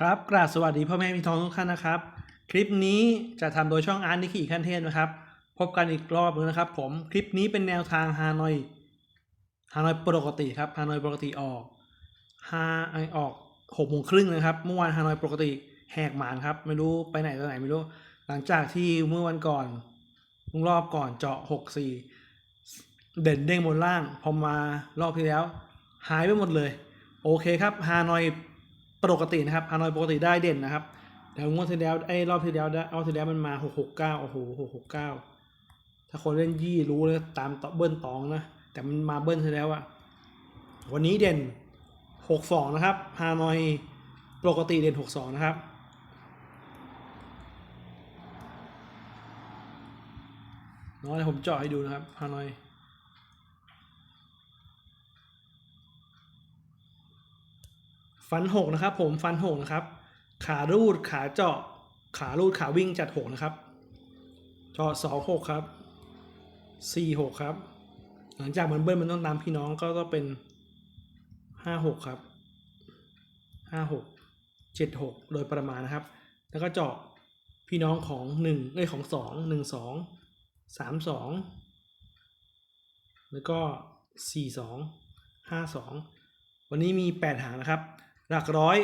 ครับกราบสวัสดีพ่อแม่พี่น้องทุกท่านนะครับ คลิปนี้จะทำโดยช่องอาร์ตนิกิขั้นเทพนะครับ พบกันอีกรอบนึงนะครับ ผมคลิปนี้เป็นแนวทางฮานอยฮานอยปกติครับฮานอยปกติออกฮาไอออกหกโมงครึ่งนะครับ เมื่อวานฮานอยปกติแหกหมานครับ ไม่รู้ไปไหนตอนไหนไม่รู้ หลังจากที่เมื่อวันก่อนรอบก่อนเจาะหกสี่เด่นเด้งบนล่างพอมารอบที่แล้ว หายไปหมดเลย โอเคครับฮานอย ปกตินะครับฮานอยปกติได้เด่นนะครับแต่งวดที่แล้วไอ้รอบที่แล้วได้รอบที่แล้วมันมาหกหกเก้าโอ้โหหกหกเก้าถ้าคนเล่นยี่รู้เลยตามต่อเบิ้ลตองนะแต่มันมาเบิ้ลที่แล้วอะวันนี้เด่นหกสองนะครับฮานอยปกติเด่นหกสองนะครับน้อยผมเจาะให้ดูนะครับฮานอย ฟันหกนะครับ ผมฟันหกนะครับ ขารูดขาเจาะ ขารูดขาวิ่งจัดหกนะครับเจาะสองหกครับสี่หกครับ หลังจากมันเบิ้ลมันต้องตามพี่น้องก็ต้องเป็นห้าหกครับห้าหกเจ็ดหกโดยประมาณนะครับ แล้วก็เจาะพี่น้องของหนึ่งเอ้ยของสองหนึ่งสองสามสองแล้วก็สี่สองห้าสองวันนี้มีแปดหางนะครับ หลักร้อย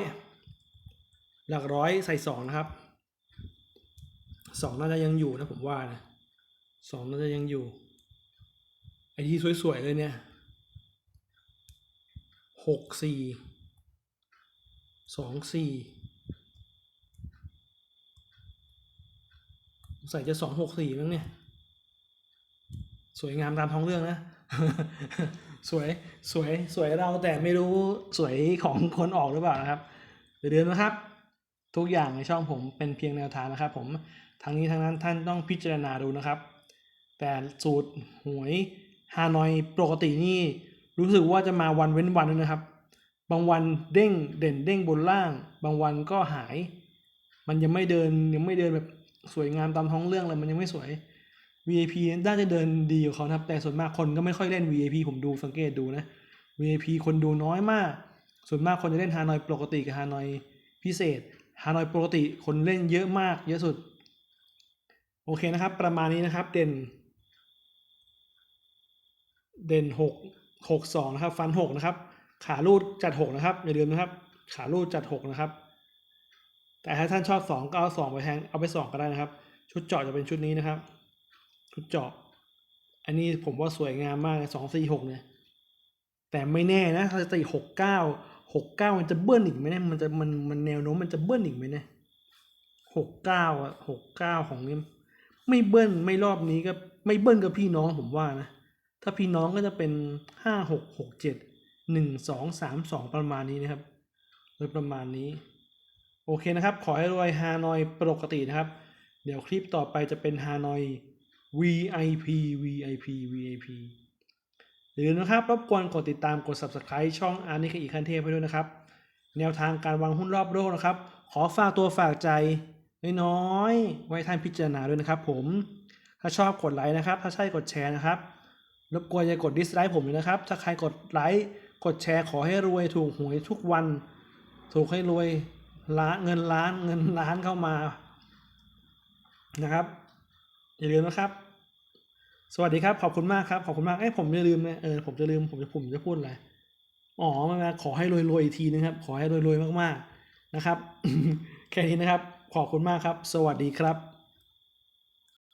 หลักร้อยใส่สองนะครับสองน่าจะยังอยู่นะผมว่านะสองน่าจะยังอยู่ ไอที่สวยๆเลยเนี่ยหกสี่สองสี่ใส่จะสองหกสี่มั้งเนี่ย สวยงามตามท้องเรื่องนะ สวยสวยสวยเราแต่ไม่รู้สวยของคนออกหรือเปล่านะครับอย่าลืมนะครับ ทุกอย่างในช่องผมเป็นเพียงแนวทางนะครับ ผมทางนี้ทางนั้นท่านต้องพิจารณาดูนะครับ แต่สูตรหวยฮานอยปกตินี่รู้สึกว่าจะมาวันเว้นวันด้วยนะครับ บางวันเด้งเด่นเด้งบนล่าง บางวันก็หาย มันยังไม่เดินยังไม่เดินแบบสวยงามตามท้องเรื่องเลยมันยังไม่สวย VIP น่าจะเดินดีกว่เขานะครับ แต่ส่วนมากคนก็ไม่ค่อยเล่น VIP ผมดูสังเกตดูนะ VIP คนดูน้อยมาก ส่วนมากคนจะเล่นฮานอยปกติกับฮานอยพิเศษฮานอยปกติคนเล่นเยอะมาก เยอะสุด โอเคนะครับ ประมาณนี้นะครับ เด่น เด่นหกหกสองนะครับ ฟันหกนะครับ ขาลูดจัดหกนะครับ อย่าลืมนะครับ ขาลูดจัดหกนะครับ แต่ถ้าท่านชอบสองก็เอาสองไปแทงเอาไปสองก็ได้นะครับ ชุดเจาะจะเป็นชุดนี้นะครับ ชุดเจาะ อันนี้ผมว่าสวยงามมากสองสี่หกเนี่ย แต่ไม่แน่นะถ้าจะตีหกเก้าหกเก้ามันจะเบิ้ลอีกไหมเนี่ยมันจะมันมันแนวโน้มมันจะเบิ้ลอีกไหมเนี่ยหกเก้าอะหกเก้าของนี้ไม่เบิ้ลไม่รอบนี้ก็ไม่เบิ้ลกับพี่น้องผมว่านะ ถ้าพี่น้องก็จะเป็นห้าหกหกเจ็ดหนึ่งสองสามสองประมาณนี้นะครับโดยประมาณนี้ โอเคนะครับ ขอให้รวยฮานอยปกตินะครับ เดี๋ยวคลิปต่อไปจะเป็นฮานอย VIP VIP VIP อย่าลืมนะครับ รบกวนกดติดตามกด subscribe ช่องอาร์นิคอีคันเทพไปด้วยนะครับ แนวทางการวางหุ้นรอบโลกนะครับ ขอฝากตัวฝากใจน้อยๆไว้ท่านพิจารณาด้วยนะครับผม ถ้าชอบกดไลค์นะครับ ถ้าใช่กดแชร์นะครับ รบกวนอย่ากดดิสไลค์ผมเลยนะครับ ถ้าใครกดไลค์กดแชร์ขอให้รวยถูกหวยทุกวัน ถูกให้รวยล้านเงินล้านเงินล้านเข้ามานะครับ อย่าลืมนะครับ สวัสดีครับ ขอบคุณมากครับ ขอบคุณมากเอ้ยผมจะลืมนะเออผมจะลืมผมจะผมจะพูดอะไรอ๋อมาขอให้รวยๆอีกทีนึงครับ ขอให้รวยๆมากๆนะครับ แค่นี้นะครับ ขอบคุณมากครับ สวัสดีครับ